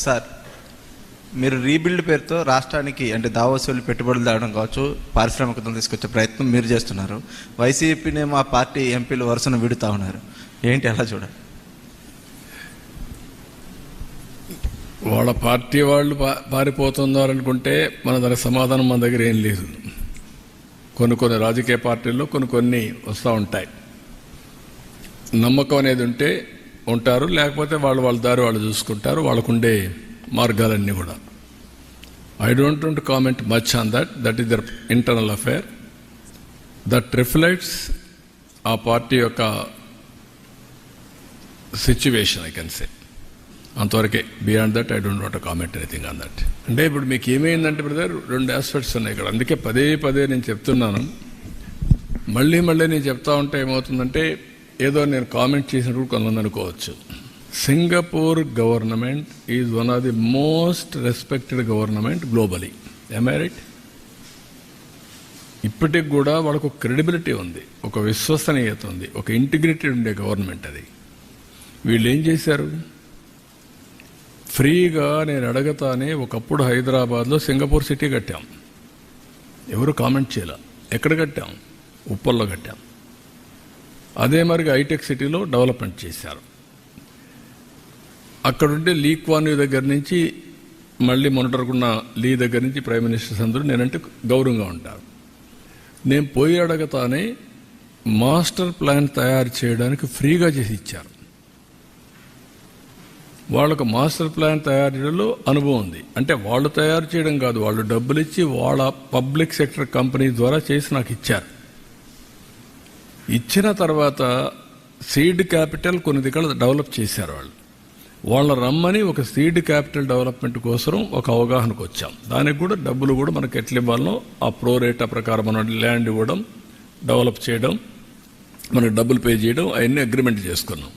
Sir మీరు rebuild పేరుతో రాష్ట్రానికి అంటే దావోస్ పెట్టుబడులు తేవడం కావచ్చు పారిశ్రామికతను తీసుకొచ్చే ప్రయత్నం మీరు చేస్తున్నారు. వైసీపీనే మా పార్టీ ఎంపీలు వరుసను విడుతా ఉన్నారు. ఏంటి అలా చూడాలి? వాళ్ళ పార్టీ వాళ్ళు పారిపోతున్నారు పారిపోతున్నారనుకుంటే మన దానికి సమాధానం మన దగ్గర ఏం లేదు. కొన్ని కొన్ని రాజకీయ పార్టీల్లో కొన్ని కొన్ని వస్తూ ఉంటాయి. నమ్మకం అనేది ఉంటే ఉంటారు లేకపోతే వాళ్ళు వాళ్ళ దారి వాళ్ళు చూసుకుంటారు వాళ్ళకుండే మార్గాలన్నీ కూడా. I don't want comment much on that that is their internal affair that reflects ఆ పార్టీ యొక్క సిచ్యువేషన్ ఐ కెన్ సే అంతవరకే beyond that I don't want comment anything on that అంటే ఇప్పుడు మీకు ఏమైందంటే బ్రదర్ రెండు ఆస్పెక్ట్స్ ఉన్నాయి ఇక్కడ. అందుకే పదే పదే నేను చెప్తున్నాను. మళ్ళీ మళ్ళీ నేను చెప్తా ఉంటే ఏమవుతుందంటే ఏదో నేను కామెంట్ చేసినప్పుడు కొంతమంది అనుకోవచ్చు. Singapore government is one of the most respected government globally. ఎమెరిట్ ఇప్పటికి కూడా వాళ్ళకు ఒక క్రెడిబిలిటీ ఉంది ఒక విశ్వసనీయత ఉంది ఒక ఇంటిగ్రిటీ ఉండే గవర్నమెంట్ అది. వీళ్ళు ఏం చేశారు? ఫ్రీగా నేను అడగతానే ఒకప్పుడు హైదరాబాద్లో సింగపూర్ సిటీ కట్టాం. ఎవరు కామెంట్ చేయాల? ఎక్కడ కట్టాం? ఉప్పల్లో కట్టాం. అదే మరిగా హైటెక్ సిటీలో డెవలప్మెంట్ చేశారు. అక్కడుండే లీ క్వాన్యూ దగ్గర నుంచి మళ్ళీ మొన్నటరుకున్న లీ దగ్గర నుంచి ప్రైమ్ మినిస్టర్స్ అందరూ నేనంటే గౌరవంగా ఉంటారు. నేను పోయి అడగతానే మాస్టర్ ప్లాన్ తయారు చేయడానికి ఫ్రీగా చేసి ఇచ్చారు. వాళ్ళకు మాస్టర్ ప్లాన్ తయారు చేయడంలో అనుభవం ఉంది. అంటే వాళ్ళు తయారు చేయడం కాదు వాళ్ళు డబ్బులు ఇచ్చి వాళ్ళ పబ్లిక్ సెక్టర్ కంపెనీ ద్వారా చేసి నాకు ఇచ్చారు. ఇచ్చిన తర్వాత సీడ్ క్యాపిటల్ కొన్ని దగ్గర డెవలప్ చేశారు వాళ్ళు. వాళ్ళ రమ్మని ఒక సీడ్ క్యాపిటల్ డెవలప్మెంట్ కోసం ఒక అవగాహనకు వచ్చాం. దానికి కూడా డబ్బులు కూడా మనకి ఎట్లా ఇవ్వాలనో ఆ ప్రో రేటా ప్రకారం మనం ల్యాండ్ ఇవ్వడం డెవలప్ చేయడం మనకు డబ్బులు పే చేయడం అవన్నీ అగ్రిమెంట్ చేసుకున్నాం.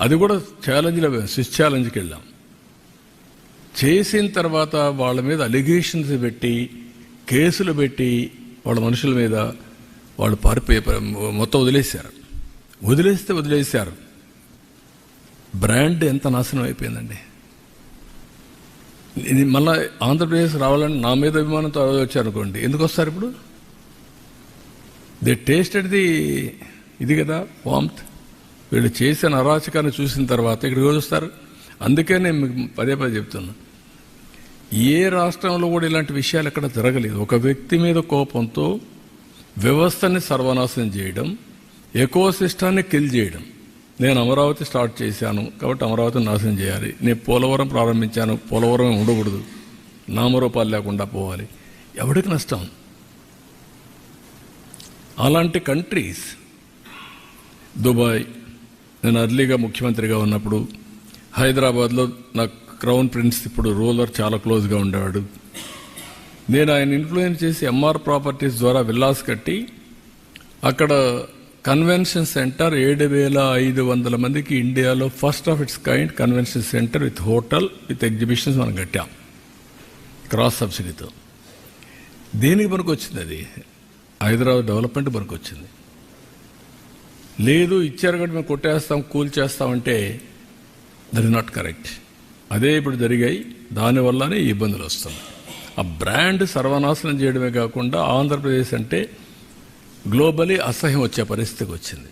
అది కూడా ఛాలెంజ్లో స్విచ్ ఛాలెంజ్కి వెళ్ళాం. చేసిన తర్వాత వాళ్ళ మీద అలిగేషన్స్ పెట్టి కేసులు పెట్టి వాళ్ళ మనుషుల మీద వాళ్ళు పారిపోయే మొత్తం వదిలేశారు. వదిలేస్తే వదిలేశారు. బ్రాండ్ ఎంత నాశనం అయిపోయిందండి. ఇది మళ్ళా ఆంధ్రప్రదేశ్ రావాలని నా మీద అభిమానంతో వచ్చారనుకోండి ఎందుకు వస్తారు ఇప్పుడు? దే టేస్టెడ్ ది ఇది కదా వామ్త్ వీళ్ళు చేసిన అరాచకాన్ని చూసిన తర్వాత ఇక్కడికి వస్తారు? అందుకే నేను మీకు పదే పదే చెప్తున్నా. ఏ రాష్ట్రంలో కూడా ఇలాంటి విషయాలు ఎక్కడ జరగలేదు. ఒక వ్యక్తి మీద కోపంతో వ్యవస్థని సర్వనాశనం చేయడం ఎకో సిస్టాన్ని కిల్ చేయడం. నేను అమరావతి స్టార్ట్ చేశాను కాబట్టి అమరావతిని నాశనం చేయాలి. నేను పోలవరం ప్రారంభించాను పోలవరం ఉండకూడదు. నామరూపాలు లేకుండా పోవాలి. ఎవరికి నష్టం? అలాంటి కంట్రీస్. దుబాయ్ నేను అర్లీగా ముఖ్యమంత్రిగా ఉన్నప్పుడు హైదరాబాద్లో నా క్రౌన్ ప్రిన్స్ ఇప్పుడు రూలర్ చాలా క్లోజ్గా ఉండేవాడు. నేను ఆయన ఇన్ఫ్లుయెన్స్ చేసి ఎంఆర్ ప్రాపర్టీస్ ద్వారా విల్లాస్ కట్టి అక్కడ కన్వెన్షన్ సెంటర్ ఏడు వేల ఐదు వందల మందికి ఇండియాలో first of its kind convention center with hotel with exhibitions మనం కట్టాం. క్రాస్ సబ్సిడీతో దేనికి పనికి వచ్చింది అది? హైదరాబాద్ డెవలప్మెంట్ పనికి వచ్చింది లేదు ఇచ్చారు కాబట్టి మేము కొట్టేస్తాం కూల్ చేస్తామంటే దట్ ఇస్ నాట్ కరెక్ట్ అదే ఇప్పుడు జరిగాయి దానివల్లనే ఇబ్బందులు వస్తున్నాయి. ఆ బ్రాండ్ సర్వనాశనం చేయడమే కాకుండా ఆంధ్రప్రదేశ్ అంటే గ్లోబలీ అసహ్యం వచ్చే పరిస్థితికి వచ్చింది.